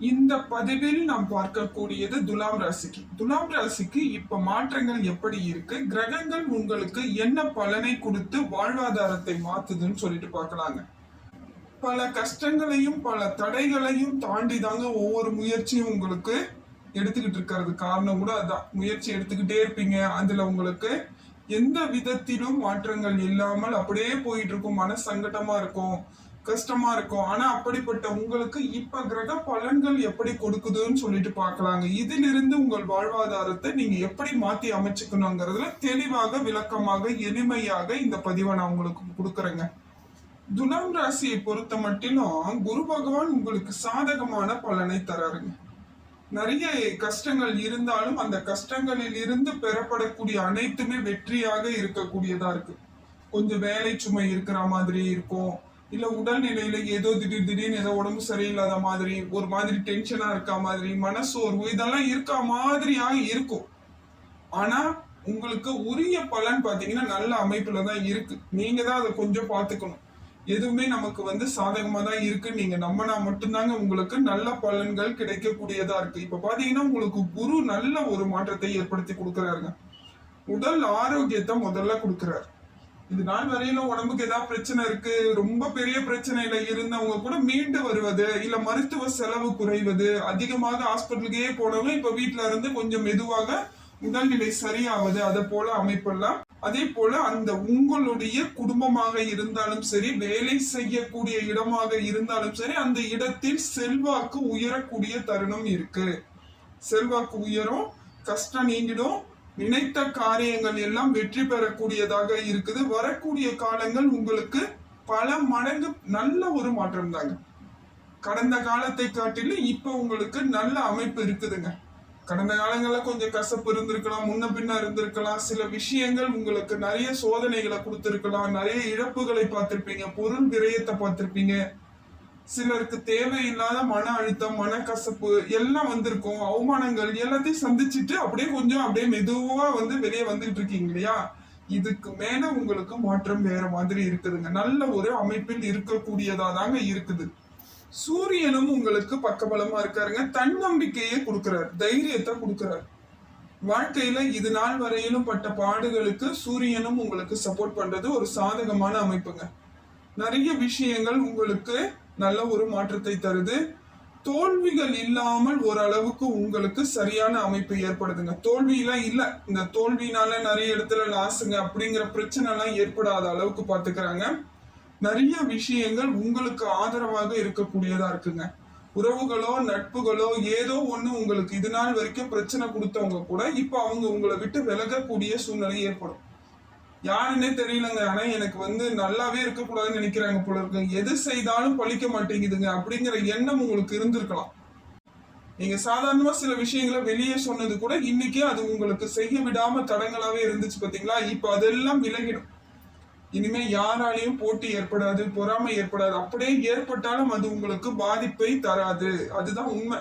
இந்த பதிவில் நாம் பார்க்கக்கூடியது துலாம் ராசிக்கு. துலாம் ராசிக்கு இப்ப மாற்றங்கள் எப்படி இருக்கு? கிரகங்கள் உங்களுக்கு என்ன பலனை கொடுத்து வாழ்வாதாரத்தை மாத்துதுன்னு சொல்லிட்டு பார்க்கலாங்க. பல கஷ்டங்களையும் பல தடைகளையும் தாண்டி தாங்க ஒவ்வொரு முயற்சியும் உங்களுக்கு எடுத்துக்கிட்டு இருக்கிறது. காரணம் கூட அதான். முயற்சி எடுத்துக்கிட்டே இருப்பீங்க. அதுல உங்களுக்கு எந்த விதத்திலும் மாற்றங்கள் இல்லாமல் அப்படியே போயிட்டு இருக்கும். மன சங்கடமா இருக்கும். கஷ்டமா இருக்கும். ஆனா அப்படிப்பட்ட உங்களுக்கு இப்ப கிரக பலன்கள் எப்படி கொடுக்குதுன்னு சொல்லிட்டு பார்க்கலாங்க. இதிலிருந்து உங்கள் வாழ்வாதாரத்தை நீங்க எப்படி மாத்தி அமைச்சுக்கணுங்கிறதுல தெளிவாக விளக்கமாக எளிமையாக இந்த பதிவை நான் உங்களுக்கு கொடுக்குறேங்க. துலாம் ராசியை பொறுத்த மட்டிலும் குரு பகவான் உங்களுக்கு சாதகமான பலனை தராருங்க. நிறைய கஷ்டங்கள் இருந்தாலும் அந்த கஷ்டங்களில் இருந்து பெறப்படக்கூடிய அனைத்துமே வெற்றியாக இருக்கக்கூடியதா இருக்கு. கொஞ்சம் வேலை சுமை இருக்கிற மாதிரி இருக்கும். இல்ல உடல்நிலையில ஏதோ திடீர் திடீர்னு ஏதோ உடம்பு சரியில்லாத மாதிரி ஒரு மாதிரி டென்ஷனா இருக்க மாதிரி மனசோர்வு இதெல்லாம் இருக்க மாதிரியா இருக்கும். ஆனா உங்களுக்கு உரிய பலன் பாத்தீங்கன்னா நல்ல அமைப்புல தான் இருக்கு. நீங்க தான் அதை கொஞ்சம் பாத்துக்கணும். எதுவுமே நமக்கு வந்து சாதகமா தான் இருக்கு. நீங்க நம்பினா மட்டும்தாங்க உங்களுக்கு நல்ல பலன்கள் கிடைக்கக்கூடியதா இருக்கு. இப்ப பாத்தீங்கன்னா உங்களுக்கு குரு நல்ல ஒரு மாற்றத்தை ஏற்படுத்தி கொடுக்குறாருங்க. உடல் ஆரோக்கியத்தை முதல்ல கொடுக்குறாரு. இது நாள் வரையிலும் உடம்புக்கு ஏதாவது பிரச்சனை இருக்கு ரொம்ப பெரிய பிரச்சனையில இருந்தவங்க கூட மீண்டு வருவது இல்ல மருத்துவ செலவு குறைவது அதிகமாக ஹாஸ்பிட்டலுக்கே போனவங்க இப்ப வீட்டுல இருந்து கொஞ்சம் மெதுவாக உடல்நிலை சரியாவது அதை போல அமைப்பெல்லாம். அதே போல அந்த உங்களுடைய குடும்பமாக இருந்தாலும் சரி வேலை செய்யக்கூடிய இடமாக இருந்தாலும் சரி அந்த இடத்தில் செல்வாக்கு உயரக்கூடிய தருணம் இருக்கு. செல்வாக்கு உயரும் கஷ்டம் நீங்கிடும் நினைத்த காரியங்கள் எல்லாம் வெற்றி பெறக்கூடியதாக இருக்குது. வரக்கூடிய காலங்கள் உங்களுக்கு பல மடங்கு நல்ல ஒரு மாற்றம் தாங்க. கடந்த காலத்தை காட்டிலும் இப்போ உங்களுக்கு நல்ல அமைப்பு இருக்குதுங்க. கடந்த காலங்களில் கொஞ்சம் கசப்பு இருந்திருக்கலாம் முன்ன பின்ன இருந்திருக்கலாம். சில விஷயங்கள் உங்களுக்கு நிறைய சோதனைகளை கொடுத்துருக்கலாம். நிறைய இழப்புகளை பார்த்துருப்பீங்க. பொருள் விரயத்தை பார்த்துருப்பீங்க. சிலருக்கு தேவையில்லாத மன அழுத்தம் மனக்கசப்பு எல்லாம் வந்திருக்கும். அவமானங்கள் எல்லாத்தையும் சந்திச்சுட்டு அப்படியே கொஞ்சம் அப்படியே மெதுவா வந்து வெளியே வந்துட்டு இருக்கீங்க இல்லையா? இதுக்கு மேல உங்களுக்கு மாற்றம் வேற மாதிரி இருக்குதுங்க. நல்ல ஒரு அமைப்பில் இருக்கக்கூடியதா தாங்க இருக்குது. சூரியனும் உங்களுக்கு பக்கபலமா இருக்காருங்க. தன்னம்பிக்கையை கொடுக்கிறார். தைரியத்தை கொடுக்கிறார். வாழ்க்கையில இது நாள் வரையிலும் பட்ட பாடுகளுக்கு சூரியனும் உங்களுக்கு சப்போர்ட் பண்றது ஒரு சாதகமான அமைப்புங்க. நிறைய விஷயங்கள் உங்களுக்கு நல்ல ஒரு மாற்றத்தை தருது. தோல்விகள் இல்லாமல் ஓரளவுக்கு உங்களுக்கு சரியான அமைப்பு ஏற்படுதுங்க. தோல்வியெல்லாம் இல்லை. இந்த தோல்வினால நிறைய இடத்துல லாஸுங்க அப்படிங்கிற பிரச்சனைலாம் ஏற்படாத அளவுக்கு பார்த்துக்கிறாங்க நிறைய விஷயங்கள் உங்களுக்கு ஆதரவாக இருக்கக்கூடியதா இருக்குங்க. உறவுகளோ நட்புகளோ ஏதோ ஒன்று உங்களுக்கு இது நாள் வரைக்கும் பிரச்சனை கொடுத்தவங்க கூட இப்போ அவங்க உங்களை விட்டு விலகக்கூடிய சூழ்நிலை ஏற்படும். யாருன்னே தெரியலங்க. ஆனா எனக்கு வந்து நல்லாவே இருக்கக்கூடாதுன்னு நினைக்கிறாங்க போல இருக்கு. எது செய்தாலும் பழிக்க மாட்டேங்குதுங்க அப்படிங்கிற எண்ணம் உங்களுக்கு இருந்திருக்கலாம். நீங்க சாதாரணமா சில விஷயங்களை வெளியே சொன்னது கூட இன்னைக்கே அது உங்களுக்கு செய்ய விடாம தடங்களாவே இருந்துச்சு பாத்தீங்களா? இப்ப அதெல்லாம் விலகிடும். இனிமே யாராலையும் போட்டி ஏற்படாது பொறாமை ஏற்படாது. அப்படியே ஏற்பட்டாலும் அது உங்களுக்கு பாதிப்பை தராது. அதுதான் உண்மை.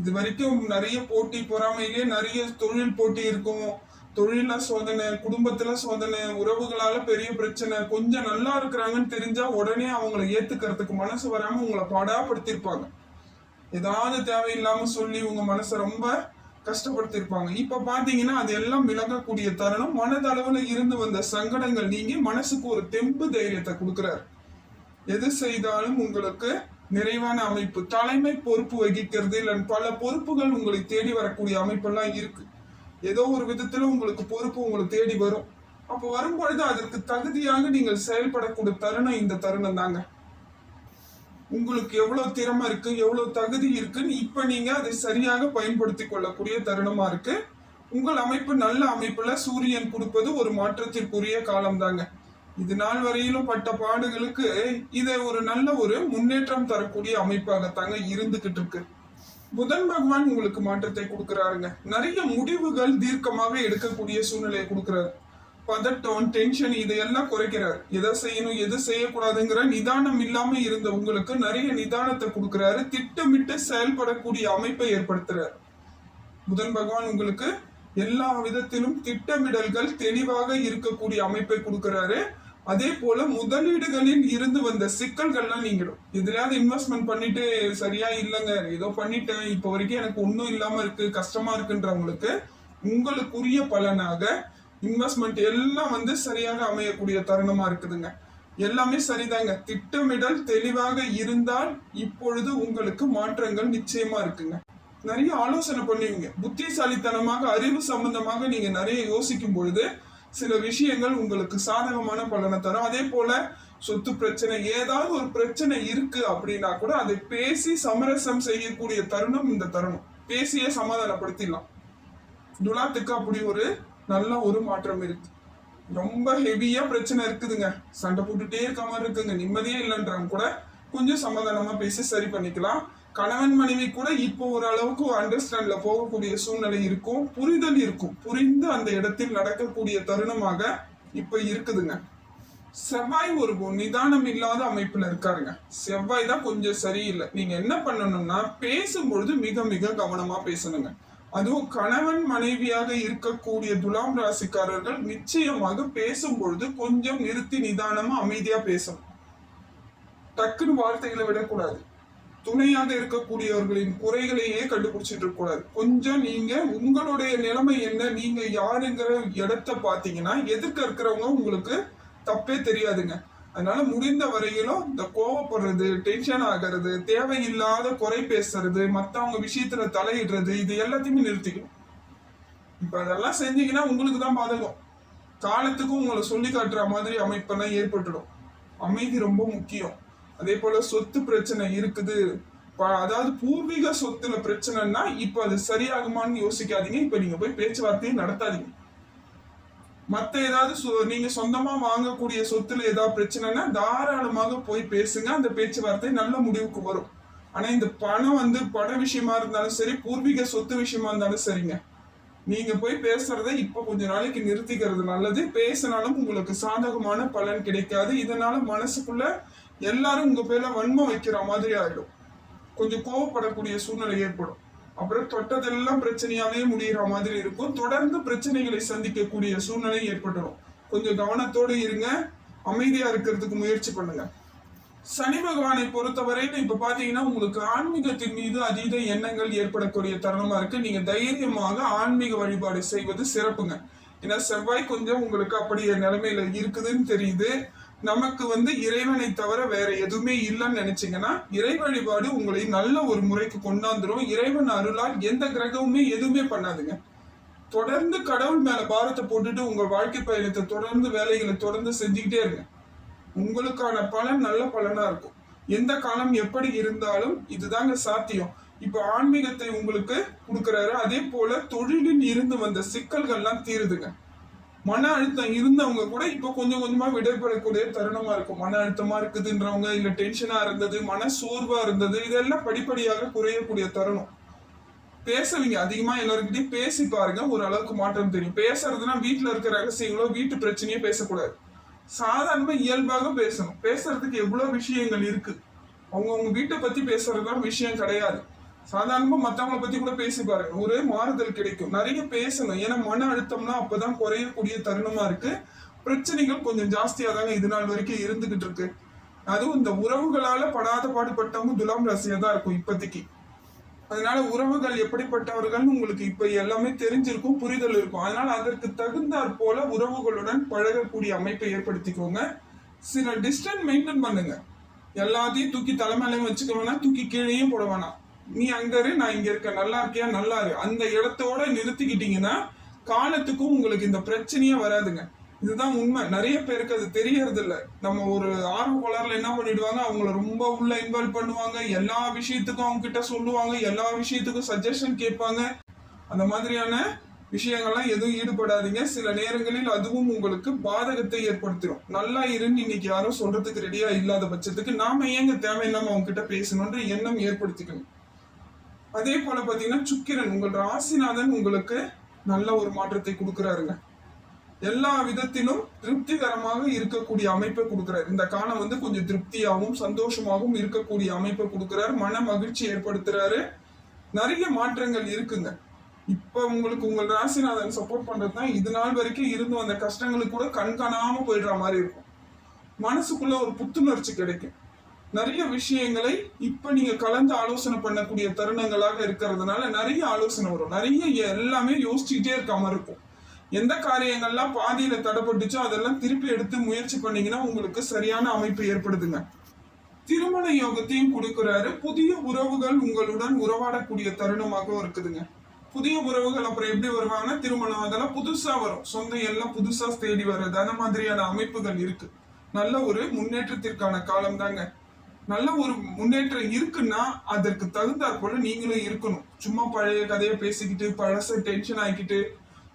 இது வரைக்கும் நிறைய போட்டி பொறாமையிலேயே நிறைய தொழில் போட்டி இருக்கும். தொழில சோதனை குடும்பத்துல சோதனை உறவுகளால பெரிய பிரச்சனை கொஞ்சம் நல்லா இருக்கிறாங்கன்னு தெரிஞ்சா உடனே அவங்கள ஏத்துக்கிறதுக்கு மனசு வராம உங்களை பாடாப்படுத்திருப்பாங்க. ஏதாவது தேவையில்லாம சொல்லி உங்க மனசை ரொம்ப கஷ்டப்படுத்திருப்பாங்க. இப்ப பாத்தீங்கன்னா அது எல்லாம் விலகக்கூடிய தருணம் மனதளவுல இருந்து வந்த சங்கடங்கள் நீங்கி மனசுக்கு ஒரு தெம்பு தைரியத்தை கொடுக்குறாரு. எது செய்தாலும் உங்களுக்கு நிறைவான அமைப்பு. தலைமை பொறுப்பு வகிக்கிறது இல்ல பல பொறுப்புகள் உங்களை தேடி வரக்கூடிய அமைப்பெல்லாம் இருக்கு. ஏதோ ஒரு விதத்துல உங்களுக்கு பொறுப்பு உங்களை தேடி வரும். அப்ப வரும்பொழுது அதற்கு தகுதியாக நீங்கள் செயல்படக்கூடிய தருணம் இந்த தருணம் தாங்க. உங்களுக்கு எவ்வளவு திறமை இருக்கு எவ்வளவு தகுதி இருக்குன்னு இப்ப நீங்க அதை சரியாக பயன்படுத்தி கொள்ளக்கூடிய தருணமா இருக்கு. உங்கள் அமைப்பு நல்ல அமைப்புல சூரியன் கொடுப்பது ஒரு மாற்றத்திற்குரிய காலம் தாங்க. இது நாள் வரையிலும் பட்ட பாடுகளுக்கு இதை ஒரு நல்ல ஒரு முன்னேற்றம் தரக்கூடிய அமைப்பாகத்தாங்க இருந்துகிட்டு இருக்கு. புதன் பகவான் உங்களுக்கு மாற்றத்தை கொடுக்குறாருங்க. நிறைய முடிவுகள் தீர்க்கமாக எடுக்கக்கூடிய சூழ்நிலையை கொடுக்குறாரு. பதட்டம் டென்ஷன் இதையெல்லாம் குறைக்கிறார். எதை செய்யணும் எது செய்யக்கூடாதுங்கிற நிதானம் இல்லாம இருந்த உங்களுக்கு நிறைய நிதானத்தை கொடுக்குறாரு. திட்டமிட்டு செயல்படக்கூடிய அமைப்பை ஏற்படுத்துறார். புதன் பகவான் உங்களுக்கு எல்லா விதத்திலும் திட்டமிடல்கள் தெளிவாக இருக்கக்கூடிய அமைப்பை கொடுக்கிறாரு. அதே போல முதலீடுகளில் இருந்து வந்த சிக்கல்கள்லாம் நீங்கிடும். இதுலயாவது இன்வெஸ்ட்மெண்ட் பண்ணிட்டு சரியா இல்லைங்க. ஏதோ பண்ணிட்டேன். இப்போ வரைக்கும் எனக்கு ஒன்றும் இல்லாம இருக்கு. கஷ்டமா இருக்குன்றவங்களுக்கு உங்களுக்குரிய பலனாக இன்வெஸ்ட்மெண்ட் எல்லாம் வந்து சரியாக அமையக்கூடிய தருணமா இருக்குதுங்க. எல்லாமே சரிதாங்க. திட்டமிடல் தெளிவாக இருந்தால் இப்பொழுது உங்களுக்கு மாற்றங்கள் நிச்சயமா இருக்குங்க. நிறைய ஆலோசனை பண்ணுவீங்க. புத்திசாலித்தனமாக அறிவு சம்பந்தமாக நீங்க நிறைய யோசிக்கும் பொழுது சில விஷயங்கள் உங்களுக்கு சாதகமான பலனை தரும். அதே போல சொத்து பிரச்சனை ஏதாவது ஒரு பிரச்சனை இருக்கு அப்படின்னா கூட அதை பேசி சமரசம் செய்யக்கூடிய தருணம் இந்த தருணம். பேசியே சமாதானப்படுத்திடலாம். துலாத்துக்கு அப்படி ஒரு நல்ல ஒரு மாற்றம் இருக்கு. ரொம்ப ஹெவியா பிரச்சனை இருக்குதுங்க. சண்டை போட்டுட்டே இருக்க மாதிரி இருக்குங்க. நிம்மதியே இல்லைன்றவங்க கூட கொஞ்சம் சமாதானமா பேசி சரி பண்ணிக்கலாம். கணவன் மனைவி கூட இப்போ ஓரளவுக்கு அண்டர்ஸ்டாண்ட்ல போகக்கூடிய சூழ்நிலை இருக்கும். புரிதல் இருக்கும். புரிந்து அந்த இடத்தில் நடக்கக்கூடிய தருணமாக இப்ப இருக்குதுங்க. செவ்வாய் ஒரு நிதானம் இல்லாத அமைப்புல இருக்காருங்க. செவ்வாய் தான் கொஞ்சம் சரியில்லை. நீங்க என்ன பண்ணணும்னா பேசும்பொழுது மிக மிக கவனமா பேசணுங்க. அதுவும் கணவன் மனைவியாக இருக்கக்கூடிய துலாம் ராசிக்காரர்கள் நிச்சயமாக பேசும்பொழுது கொஞ்சம் நிறுத்தி நிதானமா அமைதியா பேசணும். டக்குன்னு வார்த்தைகளை விடக்கூடாது. துணையாக இருக்கக்கூடியவர்களின் குறைகளையே கண்டுபிடிச்சிட்டு இருக்கக்கூடாது கொஞ்சம் நீங்க உங்களுடைய நிலைமை என்ன? நீங்க யாருங்கிற இடத்த பார்த்தீங்கன்னா எதிர்க்க இருக்கிறவங்க உங்களுக்கு தப்பே தெரியாதுங்க. அதனால முடிந்த வரையிலும் இந்த கோவப்படுறது டென்ஷன் ஆகிறது தேவையில்லாத குறை பேசுறது மற்றவங்க விஷயத்துல தலையிடுறது இது எல்லாத்தையுமே நிறுத்திக்கணும். இப்ப அதெல்லாம் செஞ்சீங்கன்னா உங்களுக்கு தான் பாதகம். காலத்துக்கும் உங்களை சொல்லி காட்டுற மாதிரி அமைப்பெல்லாம் ஏற்பட்டுடும். அமைதி ரொம்ப முக்கியம். அதே போல சொத்து பிரச்சனை இருக்குது. அதாவது பூர்வீக சொத்துல பிரச்சனைன்னா இப்ப அது சரியாகுமான்னு யோசிக்காதீங்க. இப்ப நீங்க போய் பேச்சுவார்த்தையை நடத்தாதீங்க. மத்த ஏதாவது சொ- நீங்க சொந்தமா வாங்கக்கூடிய சொத்துல ஏதாவது பிரச்சனைனா தாராளமாக போய் பேசுங்க. அந்த பேச்சுவார்த்தை நல்ல முடிவுக்கு வரும். ஆனா இந்த பணம் வந்து பண விஷயமா இருந்தாலும் சரி பூர்வீக சொத்து விஷயமா இருந்தாலும் சரிங்க. நீங்க போய் பேசுறத இப்ப கொஞ்ச நாளைக்கு நிறுத்திக்கிறது நல்லது. பேசினாலும் உங்களுக்கு சாதகமான பலன் கிடைக்காது. இதனால மனசுக்குள்ள எல்லாரும் உங்க பேர்ல வன்மம் வைக்கிற மாதிரி ஆயிடும். கொஞ்சம் கோவப்படக்கூடிய சூழ்நிலை ஏற்படும். அப்புறம் தொட்டதெல்லாம் பிரச்சனையாவே முடிகிற மாதிரி இருக்கும். தொடர்ந்து பிரச்சனைகளை சந்திக்கக்கூடிய சூழ்நிலை ஏற்பட்டுடும் கொஞ்சம் கவனத்தோடு இருங்க. அமைதியா இருக்கிறதுக்கு முயற்சி பண்ணுங்க. சனி பகவானை பொறுத்தவரையில இப்ப பாத்தீங்கன்னா உங்களுக்கு ஆன்மீகத்தின் மீது அதீத எண்ணங்கள் ஏற்படக்கூடிய தருணமா இருக்கு. நீங்க தைரியமாக ஆன்மீக வழிபாடு செய்வது சிறப்புங்க. ஏன்னா செவ்வாய் கொஞ்சம் உங்களுக்கு அப்படியே நிலைமையில இருக்குதுன்னு தெரியுது. நமக்கு வந்து இறைவனை தவிர வேற எதுவுமே இல்லைன்னு நினைச்சீங்கன்னா இறை வழிபாடு உங்களை நல்ல ஒரு முறைக்கு கொண்டாந்துரும். இறைவன் அருளால் எந்த கிரகமுமே எதுவுமே பண்ணாதுங்க. தொடர்ந்து கடவுள் மேல பாரத்தை போட்டுட்டு உங்க வாழ்க்கை பயணத்தை தொடர்ந்து வேலைகளை தொடர்ந்து செஞ்சுக்கிட்டே இருங்க. உங்களுக்கான பலன் நல்ல பலனா இருக்கும். எந்த காலம் எப்படி இருந்தாலும் இதுதாங்க சாத்தியம். இப்ப ஆன்மீகத்தை உங்களுக்கு கொடுக்கறாரு. அதே போல தொழிலில் இருந்து வந்த சிக்கல்கள்லாம் தீருதுங்க. மன அழுத்தம் இருந்தவங்க கூட இப்ப கொஞ்சம் கொஞ்சமா விடைபெறக்கூடிய தருணமா இருக்கும். மன அழுத்தமா இருக்குதுன்றவங்க இல்ல டென்ஷனா இருந்தது மன சோர்வா இருந்தது இதெல்லாம் படிப்படியாக குறையக்கூடிய தருணம். பேசுவீங்க. அதிகமா எல்லாருக்கிட்டையும் பேசி பாருங்க. ஒரு அளவுக்கு மாற்றம் தெரியும். பேசுறதுனா வீட்டுல இருக்கிற ரகசியங்களோ வீட்டு பிரச்சனையோ பேசக்கூடாது. சாதாரணமா இயல்பாக பேசணும். பேசுறதுக்கு எவ்வளவு விஷயங்கள் இருக்கு. அவங்க உங்க வீட்டை பத்தி பேசுறதுதான் விஷயம் கிடையாது. சாதாரணமா மத்தவங்கள பத்தி கூட பேசி பாருங்க. ஒரு மாறுதல் கிடைக்கும். நிறைய பேசணும். ஏன்னா மன அழுத்தம்னா அப்பதான் குறையக்கூடிய தருணமா இருக்கு. பிரச்சனைகள் கொஞ்சம் ஜாஸ்தியா தாங்க இது நாள் வரைக்கும் இருந்துகிட்டு இருக்கு. அதுவும் இந்த உறவுகளால படாத பாடுபட்டவங்க துலாம் ராசியா தான் இருக்கும் இப்போதைக்கு. அதனால உறவுகள் எப்படிப்பட்டவர்கள் உங்களுக்கு இப்ப எல்லாமே தெரிஞ்சிருக்கும் புரிதல் இருக்கும். அதனால அதற்கு தகுந்தாற் போல உறவுகளுடன் பழகக்கூடிய அமைப்பை ஏற்படுத்திக்கோங்க. சில டிஸ்டன்ஸ் மெயின்டைன் பண்ணுங்க. எல்லாத்தையும் தூக்கி தலைமையிலையும் வச்சுக்க வேணாம் தூக்கி கீழேயும் போட வேணாம். நீ அங்க இரு நான் இங்க இருக்கேன். நல்லா இருக்கியா? நல்லா இரு. அந்த இடத்தோட நிறுத்திக்கிட்டீங்கன்னா காலத்துக்கும் உங்களுக்கு இந்த பிரச்சனையே வராதுங்க. இதுதான் உண்மை. நிறைய பேருக்கு அது தெரியறது இல்ல நம்ம ஒரு ஆர்வ கோளாறுல என்ன பண்ணிடுவாங்க? அவங்கள ரொம்ப உள்ள இன்வால்வ் பண்ணுவாங்க. எல்லா விஷயத்துக்கும் அவங்க கிட்ட சொல்லுவாங்க. எல்லா விஷயத்துக்கும் சஜஷன் கேட்பாங்க. அந்த மாதிரியான விஷயங்கள்லாம் எதுவும் ஈடுபடாதீங்க. சில நேரங்களில் அதுவும் உங்களுக்கு பாதகத்தை ஏற்படுத்திடும் நல்லா இருன்னு இன்னைக்கு யாரும் சொல்றதுக்கு ரெடியா இல்லாத பட்சத்துக்கு நாம ஏங்க தேவையில்லாம அவங்க கிட்ட பேசணும்ன்ற எண்ணம் ஏற்படுத்திக்கணும். அதே போல பார்த்தீங்கன்னா சுக்கிரன் உங்கள் ராசிநாதன் உங்களுக்கு நல்ல ஒரு மாற்றத்தை கொடுக்குறாருங்க. எல்லா விதத்திலும் திருப்திகரமாக இருக்கக்கூடிய அமைப்பை கொடுக்குறாரு. இந்த காலம் வந்து கொஞ்சம் திருப்தியாகவும் சந்தோஷமாகவும் இருக்கக்கூடிய அமைப்பை கொடுக்குறாரு. மன மகிழ்ச்சி ஏற்படுத்துறாரு. நிறைய மாற்றங்கள் இருக்குங்க. இப்ப உங்களுக்கு உங்கள் ராசிநாதன் சப்போர்ட் பண்றது தான் இது நாள் வரைக்கும் இருந்தும் அந்த கஷ்டங்களுக்கு கூட கண்காணாம போயிடுற மாதிரி இருக்கும். மனசுக்குள்ள ஒரு புத்துணர்ச்சி கிடைக்கும். நிறைய விஷயங்களை இப்ப நீங்க கலந்து ஆலோசனை பண்ணக்கூடிய தருணங்களாக இருக்கிறதுனால நிறைய ஆலோசனை வரும். நிறைய எல்லாமே யோசிச்சுட்டே இருக்காம இருக்கும். எந்த காரியங்கள்லாம் பாதியில தடைப்பட்டுச்சோ அதெல்லாம் திருப்பி எடுத்து முயற்சி பண்ணீங்கன்னா உங்களுக்கு சரியான அமைப்பு ஏற்படுதுங்க. திருமண யோகத்தையும் கொடுக்கிறாரு. புதிய உறவுகள் உங்களுடன் உறவாடக்கூடிய தருணமாகவும் இருக்குதுங்க. புதிய உறவுகள் அப்புறம் எப்படி வருவாங்கன்னா திருமணம் அதெல்லாம் புதுசா வரும். சொந்தம் எல்லாம் புதுசா தேடி வர்றது. அந்த மாதிரியான அமைப்புகள் இருக்கு. நல்ல ஒரு முன்னேற்றத்திற்கான காலம் தாங்க நல்ல ஒரு முன்னேற்றம் இருக்குன்னா அதற்கு தகுந்தாற் போல நீங்களும் இருக்கணும். சும்மா பழைய கதையை பேசிக்கிட்டு பழச டென்ஷன் ஆக்கிட்டு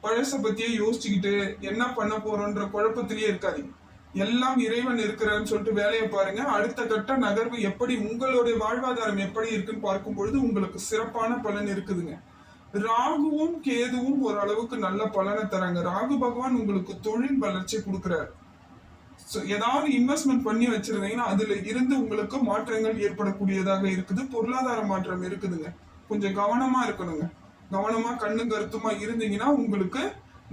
பழச பத்தியே யோசிச்சுக்கிட்டு என்ன பண்ண போறோன்ற குழப்பத்திலேயே இருக்காதீங்க. எல்லாம் இறைவன் இருக்கிறான்னு சொல்லிட்டு வேலையை பாருங்க. அடுத்த கட்ட நகர்வு எப்படி உங்களுடைய வாழ்வாதாரம் எப்படி இருக்குன்னு பார்க்கும் பொழுது உங்களுக்கு சிறப்பான பலன் இருக்குதுங்க. ராகுவும் கேதுவும் ஓரளவுக்கு நல்ல பலனை தராங்க. ராகு பகவான் உங்களுக்கு தொழில் வளர்ச்சி கொடுக்குறாரு. ஸோ ஏதாவது இன்வெஸ்ட்மெண்ட் பண்ணி வச்சிருந்தீங்கன்னா அதுல இருந்து உங்களுக்கு மாற்றங்கள் ஏற்படக்கூடியதாக இருக்குது. பொருளாதார மாற்றம் இருக்குதுங்க. கொஞ்சம் கவனமா இருக்கணுங்க. கவனமா கண்ணு கருத்துமா இருந்தீங்கன்னா உங்களுக்கு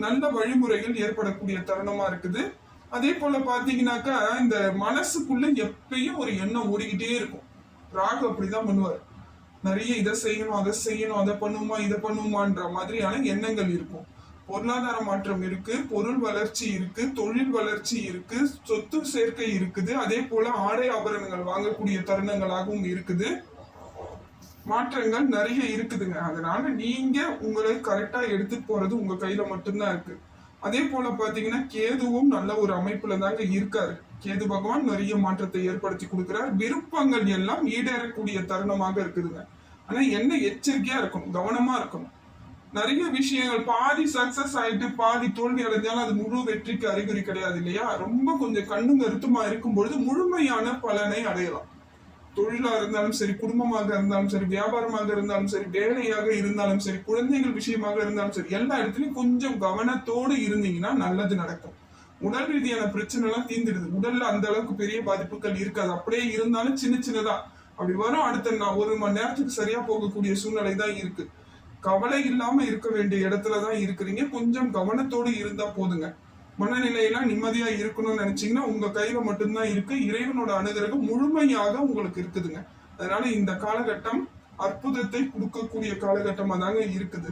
நல்ல வழிமுறைகள் ஏற்படக்கூடிய தருணமா இருக்குது. அதே போல பாத்தீங்கன்னாக்கா இந்த மனசுக்குள்ள எப்பயும் ஒரு எண்ணம் ஓடிக்கிட்டே இருக்கும். ராகு அப்படிதான் பண்ணுவார். நிறைய இதை செய்யணும் அதை செய்யணும் அதை பண்ணுமா இதை பண்ணுமான்ற மாதிரியான எண்ணங்கள் இருக்கும். பொருளாதார மாற்றம் இருக்கு பொருள் வளர்ச்சி இருக்கு தொழில் வளர்ச்சி இருக்கு சொத்து சேர்க்கை இருக்குது. அதே போல ஆடை ஆபரணங்கள் வாங்கக்கூடிய தருணங்களாகவும் இருக்குது. மாற்றங்கள் நிறைய இருக்குதுங்க. அதனால நீங்க உங்களை கரெக்டா எடுத்துட்டு போறது உங்க கையில மட்டும்தான் இருக்கு. அதே போல பாத்தீங்கன்னா கேதுவும் நல்ல ஒரு அமைப்புல தாங்க இருக்காரு. கேது பகவான் நிறைய மாற்றத்தை ஏற்படுத்தி கொடுக்கிறார். விருப்பங்கள் எல்லாம் ஈடேறக்கூடிய தருணமாக இருக்குதுங்க. ஆனா என்ன எச்சரிக்கையா இருக்கணும் கவனமா இருக்கணும். நிறைய விஷயங்கள் பாதி சக்சஸ் ஆயிட்டு பாதி தோல்வி அடைஞ்சாலும் அது முழு வெற்றிக்கு அறிகுறி கிடையாது இல்லையா? ரொம்ப கொஞ்சம் கண்ணும் கருத்துமா இருக்கும் பொழுது முழுமையான பலனை அடையலாம். தொழிலா இருந்தாலும் சரி குடும்பமாக இருந்தாலும் சரி வியாபாரமாக இருந்தாலும் சரி வேலையாக இருந்தாலும் சரி குழந்தைகள் விஷயமாக இருந்தாலும் சரி எல்லா இடத்துலயும் கொஞ்சம் கவனத்தோடு இருந்தீங்கன்னா நல்லது நடக்கும். உடல் ரீதியான பிரச்சனை எல்லாம் தீர்ந்துடுது. உடல்ல அந்த அளவுக்கு பெரிய பாதிப்புகள் இருக்காது. அப்படியே இருந்தாலும் சின்ன சின்னதா. அப்படி வரும் அடுத்த நான் ஒரு மணி நேரத்துக்கு சரியா போகக்கூடிய சூழ்நிலை தான் இருக்கு. கவலை இல்லாம இருக்க வேண்டிய இடத்துல தான் இருக்கிறீங்க. கொஞ்சம் கவனத்தோடு இருந்தா போதுங்க. மனநிலையெல்லாம் நிம்மதியா இருக்கணும்னு நினைச்சீங்கன்னா உங்க கையில மட்டும்தான் இருக்கு. இறைவனோட அனுகிரகம் முழுமையாக உங்களுக்கு இருக்குதுங்க. அதனால இந்த காலகட்டம் அற்புதத்தை கொடுக்கக்கூடிய காலகட்டமா தாங்க இருக்குது.